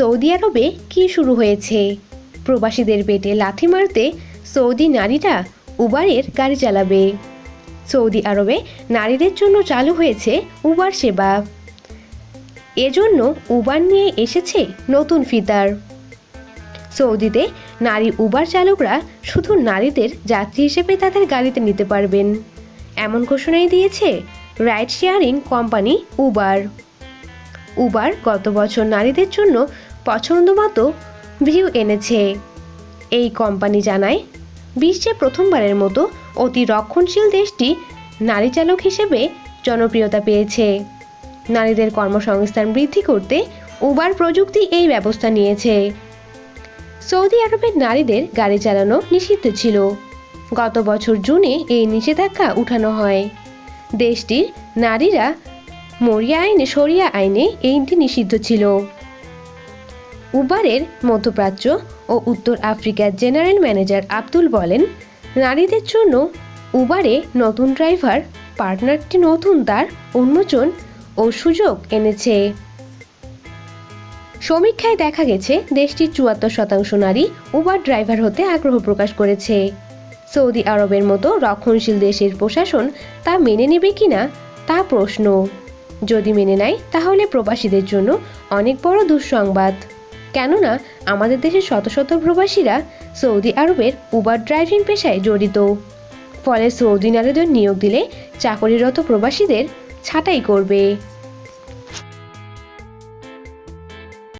Saudi আরবে কি শুরু হয়েছে? প্রবাসীদের পেটে লাথি মারতে সৌদি নারীরা উবারের গাড়ি চালাবে। সৌদি আরবে নারীদের জন্য চালু হয়েছে উবার সেবা। এজন্য উবার নিয়ে এসেছে নতুন ফিতার। সৌদিতে নারী উবার চালকরা শুধু নারীদের যাত্রী হিসেবে তাদের গাড়িতে নিতে পারবেন। এমন ঘোষণাই দিয়েছে ride sharing company Uber. Uber গত বছর নারীদের জন্য পছন্দমতো ভিউ এনেছে। এই কোম্পানি জানায় বিশ্বে প্রথমবারের মতো অতি রক্ষণশীল দেশটি নারী চালক হিসেবে জনপ্রিয়তা পেয়েছে। নারীদের কর্মসংস্থান বৃদ্ধি করতে উবার প্রযুক্তি এই ব্যবস্থা নিয়েছে। সৌদি আরবের নারীদের গাড়ি চালানো নিষিদ্ধ ছিল। গত বছর জুনে এই নিষেধাজ্ঞা উঠানো হয়। দেশটির নারীরা মরিয়া আইনে সরিয়া আইনে এইটি নিষিদ্ধ ছিল। উবারের মধ্যপ্রাচ্য ও উত্তর আফ্রিকার জেনারেল ম্যানেজার আব্দুল বলেন, নারীদের জন্য উবারে নতুন ড্রাইভার, পার্টনারটি নতুন, তার উন্মোচন ও সুযোগ এনেছে। সমীক্ষায় দেখা গেছে, দেশটির চুয়াত্তর শতাংশ নারী উবার ড্রাইভার হতে আগ্রহ প্রকাশ করেছে। সৌদি আরবের মতো রক্ষণশীল দেশের প্রশাসন তা মেনে নেবে কিনা, তা প্রশ্ন। যদি মেনে নেয়, তাহলে প্রবাসীদের জন্য অনেক বড় দুঃসংবাদ। কেননা আমাদের দেশের শত শত প্রবাসীরা সৌদি আরবের উবার ড্রাইভিং পেশায় জড়িত। ফলে সৌদি নারীদের নিয়োগ দিলে চাকরিরত প্রবাসীদের ছাঁটাই করবে।